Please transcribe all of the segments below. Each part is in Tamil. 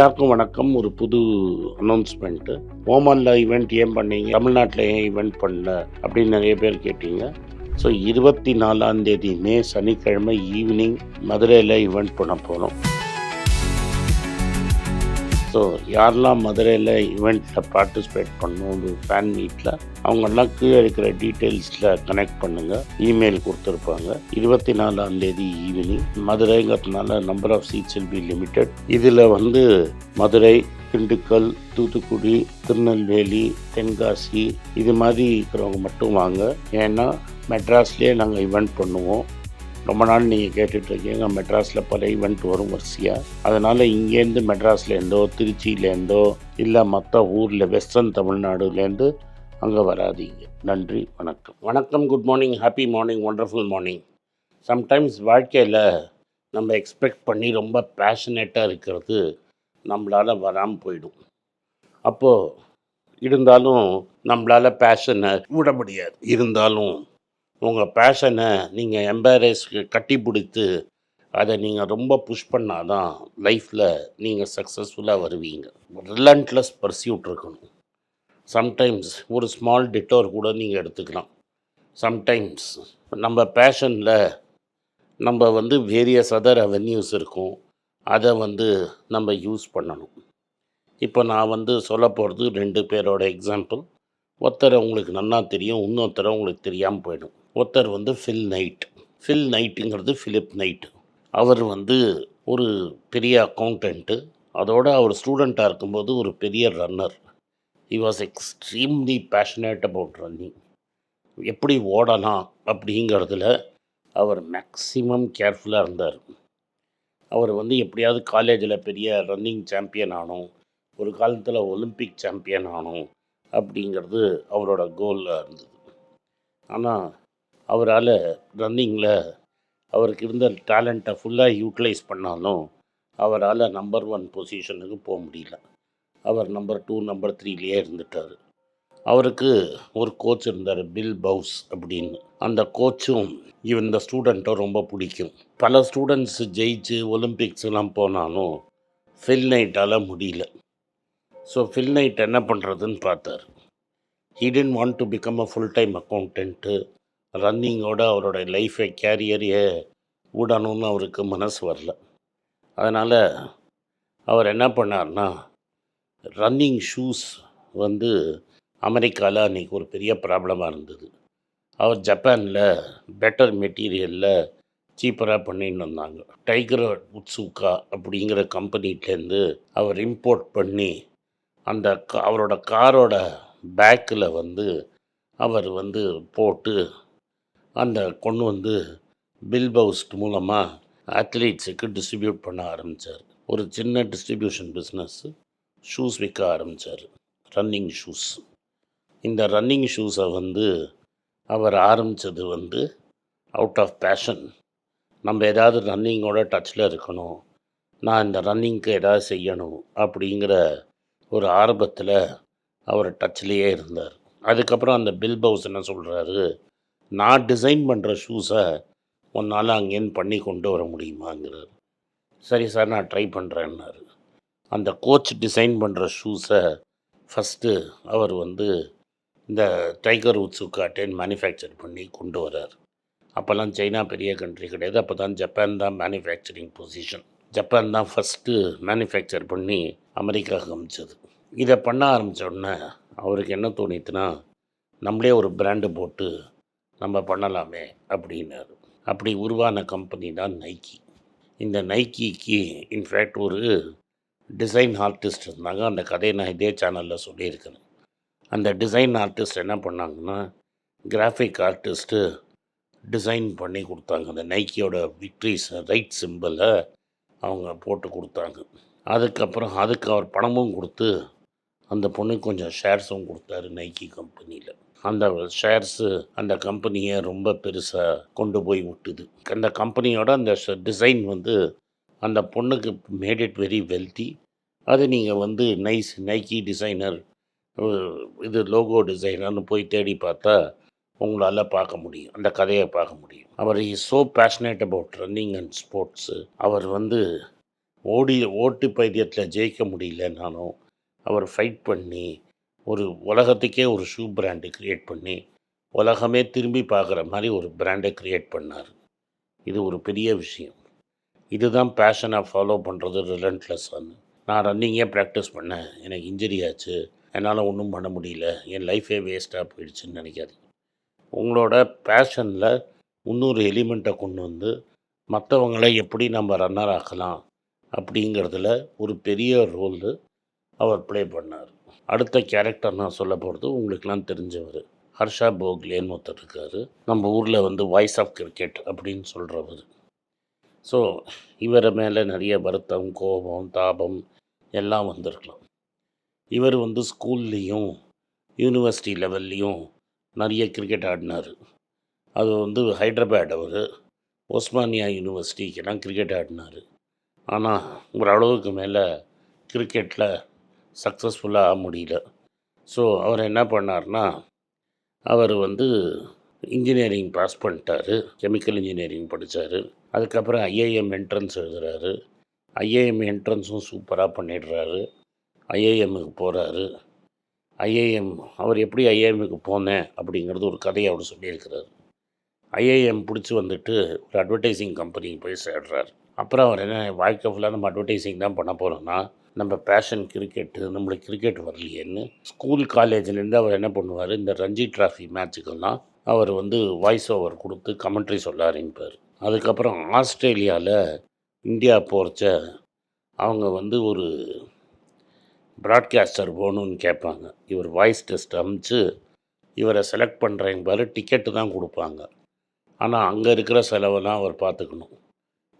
எல்லாருக்கும் வணக்கம். ஒரு புது அனௌன்ஸ்மெண்ட்டு ஓமானில் ஈவெண்ட் ஏன் பண்ணீங்க? தமிழ்நாட்டில் ஏன் ஈவெண்ட் பண்ணல? அப்படின்னு நிறைய பேர் கேட்டீங்க. ஸோ இருபத்தி நாலாம் தேதி மே சனிக்கிழமை ஈவினிங் மதுரையில் ஈவெண்ட் பண்ண போகிறோம் ஸோ யாரெல்லாம் மதுரையில் ஈவெண்ட்டில் பார்ட்டிசிபேட் பண்ணணும் ஒரு ஃபேன் மீட்டில் அவங்கெல்லாம் கீழே இருக்கிற டீட்டெயில்ஸில் கனெக்ட் பண்ணுங்கள் இமெயில் கொடுத்துருப்பாங்க. இருபத்தி நாலாம் தேதி evening மதுரைங்கிறதுனால number of seats will be limited இதில் வந்து மதுரை திண்டுக்கல் தூத்துக்குடி திருநெல்வேலி தென்காசி இது மாதிரி இருக்கிறவங்க மட்டும் வாங்க. ஏன்னா மெட்ராஸ்லேயே நாங்கள் ஈவெண்ட் பண்ணுவோம். ரொம்ப நாள் நீங்கள் கேட்டுட்ருக்கீங்க. மெட்ராஸில் பல ஈவெண்ட் வரும் வரிசையாக அதனால் இங்கேருந்து மெட்ராஸ்லேருந்தோ திருச்சியிலேருந்தோ இல்லை மற்ற ஊரில் வெஸ்டர்ன் தமிழ்நாடுலேருந்து அங்கே வராதீங்க. நன்றி வணக்கம். வணக்கம் good morning happy morning wonderful morning sometimes வாழ்க்கையில் நம்ம எக்ஸ்பெக்ட் பண்ணி ரொம்ப பேஷனேட்டாக இருக்கிறது நம்மளால் வராமல் போயிடும். அப்போது இருந்தாலும் நம்மளால் பேஷனை விட முடியாது. இருந்தாலும் உங்கள் பேஷனை நீங்கள் எம்பாரேஸ்க்கு கட்டி பிடித்து அதை நீங்கள் ரொம்ப புஷ் பண்ணால் தான் லைஃப்பில் நீங்கள் சக்ஸஸ்ஃபுல்லாக வருவீங்க. ரிலண்ட்லெஸ் பர்சியூட் இருக்கணும். சம்டைம்ஸ் ஒரு ஸ்மால் டிட்டோர் கூட நீங்கள் எடுத்துக்கலாம். சம்டைம்ஸ் நம்ம பேஷனில் நம்ம வந்து வேரியஸ் அதர் அவென்யூஸ் இருக்கும். அதை வந்து நம்ம யூஸ் பண்ணணும். இப்போ நான் வந்து சொல்ல போகிறது ரெண்டு பேரோட எக்ஸாம்பிள் ஒருத்தரை உங்களுக்கு நன்னா தெரியும் இன்னொருத்தரை உங்களுக்கு தெரியாமல் போயிடும். ஒருத்தர் வந்து ஃபில் நைட் ஃபில் நைட்டுங்கிறது ஃபிலிப் நைட் அவர் வந்து ஒரு பெரிய அக்கௌண்டண்ட்டு அதோடு அவர் ஸ்டூடெண்ட்டாக இருக்கும்போது ஒரு பெரிய runner he was extremely passionate about running எப்படி ஓடலாம் அப்படிங்கிறதுல அவர் மேக்ஸிமம் கேர்ஃபுல்லாக இருந்தார். அவர் வந்து எப்படியாவது காலேஜில் பெரிய ரன்னிங் சாம்பியன் ஆனோம். ஒரு காலத்தில் ஒலிம்பிக் சாம்பியன் ஆனோம் அப்படிங்கிறது அவரோட கோலாக இருந்தது. ஆனால் அவரால் ரன்னிங்கில் அவருக்கு இருந்த டேலண்ட்டை ஃபுல்லாக யூட்டிலைஸ் பண்ணாலும் அவரால் நம்பர் ஒன் பொசிஷனுக்கு போக முடியல. அவர் நம்பர் டூ நம்பர் த்ரீலேயே இருந்துட்டார். அவருக்கு ஒரு கோச் இருந்தார் பில் பவுஸ் அப்படின்னு. அந்த கோச்சும் இவன் இந்த ஸ்டூடெண்ட்டை ரொம்ப பிடிக்கும். பல ஸ்டூடெண்ட்ஸ் ஜெயிச்சு ஒலிம்பிக்ஸ்லாம் போனாலும் ஃபில் நைட்டால் முடியல. ஸோ ஃபில் நைட் என்ன பண்ணுறதுன்னு பார்த்தார். He didn't want to become a full time accountant ரன்னிங்கோட அவரோட லைஃபை கேரியரையே விடணும்னு அவருக்கு மனசு வரல. அதனால் அவர் என்ன பண்ணார்னா ரன்னிங் ஷூஸ் வந்து அமெரிக்காவில் அன்றைக்கி ஒரு பெரிய ப்ராப்ளமாக இருந்தது. அவர் ஜப்பானில் பெட்டர் மெட்டீரியலில் சீப்பராக பண்ணின்னு வந்தாங்க டைகர் உட்சுக்கா அப்படிங்கிற கம்பெனிலேருந்து அவர் இம்போர்ட் பண்ணி அந்த கா- அவரோட காரோட பேக்கில் வந்து அவர் வந்து போட்டு அந்த கொண்டு வந்து பில் பவுஸ்ட் மூலமாக அத்லீட்ஸுக்கு டிஸ்ட்ரிபியூட் பண்ண ஆரம்பித்தார் ஒரு சின்ன டிஸ்ட்ரிபியூஷன் பிஸ்னஸ் ஷூஸ் விற்க ஆரம்பித்தார் ரன்னிங் ஷூஸ் இந்த ரன்னிங் ஷூஸை வந்து அவர் ஆரம்பித்தது வந்து அவுட் ஆஃப் பேஷன் நம்ம ஏதாவது ரன்னிங்கோட டச்சில் இருக்கணும். நான் இந்த ரன்னிங்க்கு ஏதாவது செய்யணும் அப்படிங்கிற ஒரு ஆரம்பத்தில் அவர் டச்லேயே இருந்தார். அதுக்கப்புறம் அந்த பில் பவுஸ் என்ன சொல்கிறாரு நான் டிசைன் பண்ணுற ஷூஸை உன்னால் அங்கேருந்து பண்ணி கொண்டு வர முடியுமாங்கிறார். சரி சார் நான் ட்ரை பண்ணுறேன்னாரு அந்த கோச் டிசைன் பண்ணுற ஷூஸை ஃபஸ்ட்டு அவர் வந்து இந்த டைகர் உட்ஸுக்காட்டேன் மேனுஃபேக்சர் பண்ணி கொண்டு வரார் அப்போல்லாம் சைனா பெரிய கண்ட்ரி கிடையாது. அப்போ தான் ஜப்பான் தான் மேனுஃபேக்சரிங் பொசிஷன் ஜப்பான் தான் ஃபஸ்ட்டு மேனுஃபேக்சர் பண்ணி அமெரிக்காவுக்கு அமைச்சது இதை பண்ண ஆரம்பிச்ச உடனே அவருக்கு என்ன தோணித்துன்னா நம்மளே ஒரு பிராண்டு போட்டு நம்ம பண்ணலாமே அப்படின்னாரு. அப்படி உருவான கம்பெனி தான் நைக்கி இந்த நைக்கிக்கு இன்ஃபேக்ட் ஒரு டிசைன் ஆர்டிஸ்ட் இருந்தாங்க. அந்த கதையை நான் இதே சேனலில் சொல்லியிருக்கிறேன். அந்த டிசைன் ஆர்டிஸ்ட் என்ன பண்ணாங்கன்னா கிராஃபிக் ஆர்டிஸ்ட்டு டிசைன் பண்ணி கொடுத்தாங்க. அந்த நைக்கியோட விக்ட்ரிஸ் ரைட் சிம்பிளை அவங்க போட்டு கொடுத்தாங்க. அதுக்கப்புறம் அதுக்கு அவர் பணமும் கொடுத்து அந்த பொண்ணுக்கு கொஞ்சம் ஷேர்ஸும் கொடுத்தாரு நைக்கி கம்பெனியில் அந்த ஷேர்ஸு அந்த கம்பெனியை ரொம்ப பெருசாக கொண்டு போய் விட்டுது. அந்த கம்பெனியோட அந்த டிசைன் வந்து அந்த பொண்ணுக்கு மேட் இட் வெரி வெல்த்தி அது நீங்கள் வந்து நைஸ் நைக்கி டிசைனர் இது லோகோ டிசைனர்னு போய் தேடி பார்த்தா உங்களால் பார்க்க முடியும். அந்த கதையை பார்க்க முடியும். அவர் is so passionate about running and sports அவர் வந்து ஓடி ஓட்டு பைத்தியத்தில் ஜெயிக்க முடியல நானும் அவர் ஃபைட் பண்ணி ஒரு உலகத்துக்கே ஒரு ஷூ பிராண்டு க்ரியேட் பண்ணி உலகமே திரும்பி பார்க்குற மாதிரி ஒரு பிராண்டை க்ரியேட் பண்ணார். இது ஒரு பெரிய விஷயம். இதுதான் பேஷனை ஃபாலோ பண்ணுறது ரிலன்ட்லெஸ்ஸானு நான் ரன்னிங்கே ப்ராக்டிஸ் பண்ணேன். எனக்கு இன்ஜுரி ஆச்சு. என்னால் ஒன்றும் பண்ண முடியல. என் லைஃபே வேஸ்ட்டாக போயிடுச்சுன்னு நினைக்காது உங்களோட பேஷனில் இன்னொரு எலிமெண்ட்டை கொண்டு வந்து மற்றவங்களை எப்படி நம்ம ரன்னர் ஆக்கலாம் அப்படிங்கிறதுல ஒரு பெரிய ரோல் அவர் ப்ளே பண்ணார். அடுத்த கேரக்டர் நான் சொல்ல போகிறது உங்களுக்கெல்லாம் தெரிஞ்சவர். ஹர்ஷா போக்லேன்னு ஒருத்தர் இருக்கார். நம்ம ஊரில் வந்து வாய்ஸ் ஆஃப் கிரிக்கெட் அப்படின்னு சொல்கிறவர் ஸோ இவரை மேலே நிறைய வருத்தம் கோபம் தாபம் எல்லாம் வந்திருக்கலாம். இவர் வந்து ஸ்கூல்லேயும் யூனிவர்சிட்டி லெவல்லையும் நிறைய கிரிக்கெட் ஆடினார். அது வந்து ஹைதராபாத் அவர் ஒஸ்மானியா யூனிவர்சிட்டிக்கெல்லாம் கிரிக்கெட் ஆடினார். ஆனால் ஒரு அளவுக்கு மேலே கிரிக்கெட்டில் சக்ஸஸ்ஃபுல்லாக முடியல. ஸோ அவர் என்ன பண்ணார்னா அவர் வந்து இன்ஜினியரிங் பாஸ் பண்ணிட்டாரு. கெமிக்கல் இன்ஜினியரிங் படித்தார் அதுக்கப்புறம் ஐஏஎம் என்ட்ரன்ஸ் எழுதுகிறாரு ஐஏஎம் என்ட்ரன்ஸும் சூப்பராக பண்ணிடுறாரு. ஐஏஎம்முக்கு போகிறாரு ஐஏஎம் அவர் எப்படி ஐஏஎம்முக்கு போனேன் அப்படிங்கிறது ஒரு கதையை அவர் சொல்லியிருக்கிறார். ஐஏஎம் பிடிச்சி வந்துட்டு ஒரு அட்வர்டைசிங் கம்பெனிக்கு போய் சேர்றார். அப்புறம் அவர் என்ன வாழ்க்கை ஃபுல்லாக நம்ம அட்வர்டைசிங் தான் பண்ண போகிறோம்னா நம்ம பேஷன் கிரிக்கெட்டு நம்மளுக்கு கிரிக்கெட் வரலையேன்னு ஸ்கூல் காலேஜ்லேருந்து அவர் என்ன பண்ணுவார்? இந்த ரஞ்சி டிராஃபி மேட்சுக்கெல்லாம் அவர் வந்து வாய்ஸ் ஓவர் கொடுத்து கமெண்ட்ரி சொல்ல ஆரம்பிப்பார் அதுக்கப்புறம் ஆஸ்திரேலியாவில் இந்தியா போகிறச்ச அவங்க வந்து ஒரு ப்ராட்காஸ்டர் போகணுன்னு கேட்பாங்க. இவர் வாய்ஸ் டெஸ்ட் அமுச்சு இவரை செலக்ட் பண்ணுறேங்க பாரு டிக்கெட்டு தான் கொடுப்பாங்க. ஆனால் அங்கே இருக்கிற செலவெல்லாம் அவர் பார்த்துக்கணும்.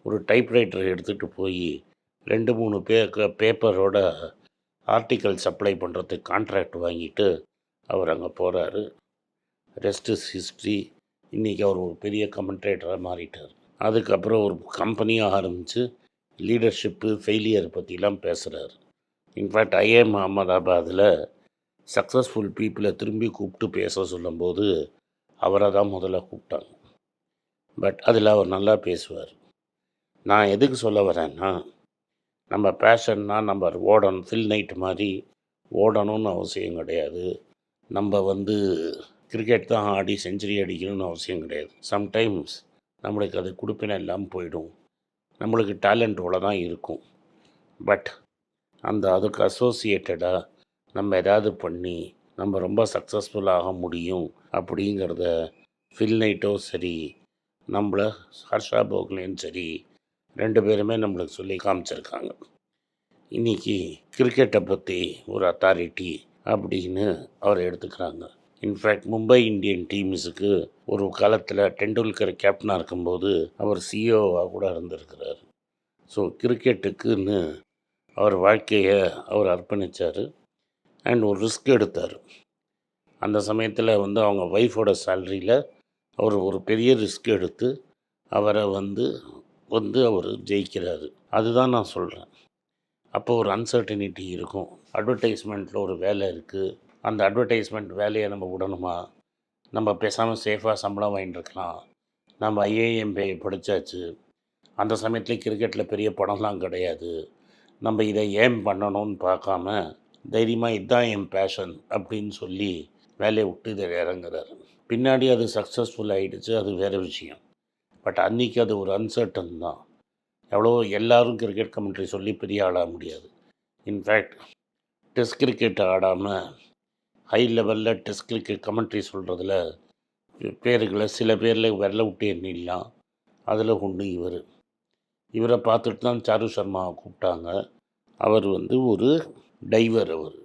ஒரு டைப்ரைட்டர் எடுத்துகிட்டு போய் ரெண்டு மூணு பே பேப்பரோட ஆர்டிக்கல் சப்ளை பண்ணுறதுக்கு கான்ட்ராக்ட் வாங்கிட்டு அவர் அங்கே போகிறாரு ரெஸ்ட் இஸ் ஹிஸ்ட்ரி இன்றைக்கி அவர் ஒரு பெரிய கமெண்ட்ரேட்டராக மாறிட்டார். அதுக்கப்புறம் ஒரு கம்பெனியாக ஆரம்பித்து லீடர்ஷிப்பு ஃபெயிலியர் பற்றிலாம் பேசுகிறார் இன்ஃபேக்ட் ஐஏஎம் அகமதாபாத்தில் சக்ஸஸ்ஃபுல் பீப்புளை திரும்பி கூப்பிட்டு பேச சொல்லும்போது அவரை தான் முதல்ல கூப்பிட்டாங்க. பட் அதில் அவர் நல்லா பேசுவார். நான் எதுக்கு சொல்ல வரேன்னா நம்ம பேஷன்னா நம்ம ஓடணும் ஃபில் நைட் மாதிரி ஓடணும்னு அவசியம் கிடையாது. நம்ம வந்து கிரிக்கெட் தான் ஆடி செஞ்சுரி அடிக்கணும்னு அவசியம் கிடையாது. சம்டைம்ஸ் நம்மளுக்கு அது கொடுப்பின இல்லாமல் போயிடும். நம்மளுக்கு டேலண்ட்டோட தான் இருக்கும். பட் அந்த அதுக்கு அசோசியேட்டடாக நம்ம எதாவது பண்ணி நம்ம ரொம்ப சக்ஸஸ்ஃபுல்லாக முடியும் அப்படிங்கிறத ஃபில் நைட்டோ சரி நம்மளை ஹர்ஷா போக்லேயும் சரி ரெண்டு பேருமே நம்மளுக்கு சொல்லி காமிச்சிருக்காங்க. இன்றைக்கி கிரிக்கெட்டை பற்றி ஒரு அத்தாரிட்டி அப்படின்னு அவர் எடுத்துக்கிறாங்க. இன்ஃபேக்ட் மும்பை இந்தியன் டீம்ஸுக்கு ஒரு காலத்தில் டெண்டுல்கர் கேப்டனாக இருக்கும்போது அவர் சிஇஓவாக கூட இருந்திருக்கிறார். ஸோ கிரிக்கெட்டுக்குன்னு அவர் வாழ்க்கையை அவர் அர்ப்பணித்தார் அண்ட் ஒரு ரிஸ்க் எடுத்தார். அந்த சமயத்தில் வந்து அவங்க ஒய்ஃபோட சேலரியில் அவர் ஒரு பெரிய ரிஸ்க் எடுத்து அவரை வந்து வந்து அவர் ஜெயிக்கிறாரு. அதுதான் நான் சொல்கிறேன் அப்போ ஒரு அன்சர்டனிட்டி இருக்கும். அட்வர்டைஸ்மெண்ட்டில் ஒரு வேலை இருக்குது அந்த அட்வர்டைஸ்மெண்ட் வேலையை நம்ம விடணுமா? நம்ம பேசாமல் சேஃபாக சம்பளம் வாங்கிட்டுருக்கலாம் நம்ம ஐஏஎம் படித்தாச்சு அந்த சமயத்தில் கிரிக்கெட்டில் பெரிய படம்லாம் கிடையாது. நம்ம இதை ஏன் பண்ணணும்னு பார்க்காம தைரியமாக இதுதான் என் பேஷன் அப்படின்னு சொல்லி வேலையை விட்டு இதை இறங்குறாரு. பின்னாடி அது சக்ஸஸ்ஃபுல் ஆகிடுச்சு அது வேறு விஷயம். பட் அன்றைக்கி அது ஒரு அன்சர்டன் தான். எவ்வளோ எல்லாரும் கிரிக்கெட் கமெண்ட்ரி சொல்லி பெரிய ஆளாக முடியாது. இன்ஃபேக்ட் டெஸ்ட் கிரிக்கெட் ஆடாமல் ஹை லெவலில் டெஸ்ட் கிரிக்கெட் கமெண்ட்ரி சொல்கிறதுல பேர்களை சில பேரில் விரல விட்டு எண்ணிடலாம். அதில் ஒன்று இவர். இவரை பார்த்துட்டு தான் சாரு சர்மாவை கூப்பிட்டாங்க. அவர் வந்து ஒரு டைவர் அவர்.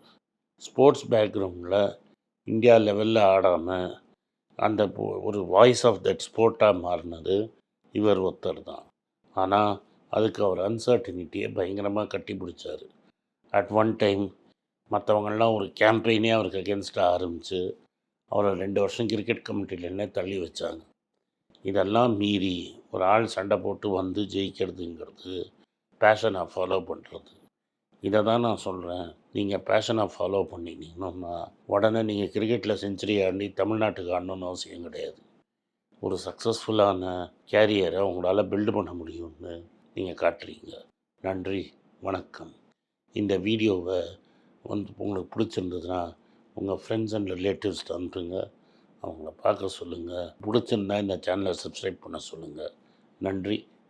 ஸ்போர்ட்ஸ் பேக்ரவுண்டில் இந்தியா லெவலில் ஆடாமல் அந்த ஒரு வாய்ஸ் ஆஃப் தட் ஸ்போர்ட்டாக மாறினது இவர் ஒருத்தர் தான். ஆனால் அதுக்கு அவர் அன்சர்டினிட்டியை பயங்கரமாக கட்டி பிடிச்சார். அட் ஒன் டைம் மற்றவங்கள்லாம் ஒரு கேம்பெயினே அவருக்கு அகேன்ஸ்டாக ஆரம்பித்து அவரை ரெண்டு வருஷம் கிரிக்கெட் கமிட்டிலேருந்தே தள்ளி வச்சாங்க. இதெல்லாம் மீறி ஒரு ஆள் சண்டை போட்டு வந்து ஜெயிக்கிறதுங்கிறது பேஷனை ஃபாலோ பண்ணுறது இதை தான் நான் சொல்கிறேன் நீங்கள் பேஷனை ஃபாலோ பண்ணினீங்கன்னா உடனே நீங்கள் கிரிக்கெட்டில் செஞ்சுரி ஆடி தமிழ்நாட்டுக்கு ஆடணும்னு அவசியம் கிடையாது. ஒரு சக்ஸஸ்ஃபுல்லான கேரியரை உங்களால் பில்டு பண்ண முடியும்னு நீங்கள் காட்டுறீங்க. நன்றி வணக்கம். இந்த வீடியோவை வந்து உங்களுக்கு பிடிச்சிருந்ததுன்னா உங்கள் ஃப்ரெண்ட்ஸ் அண்ட் ரிலேட்டிவ்ஸ் அனுப்புங்க. அவங்கள பார்க்க சொல்லுங்கள் பிடிச்சிருந்தா இந்த சேனலை சப்ஸ்கிரைப் பண்ண சொல்லுங்கள் நன்றி.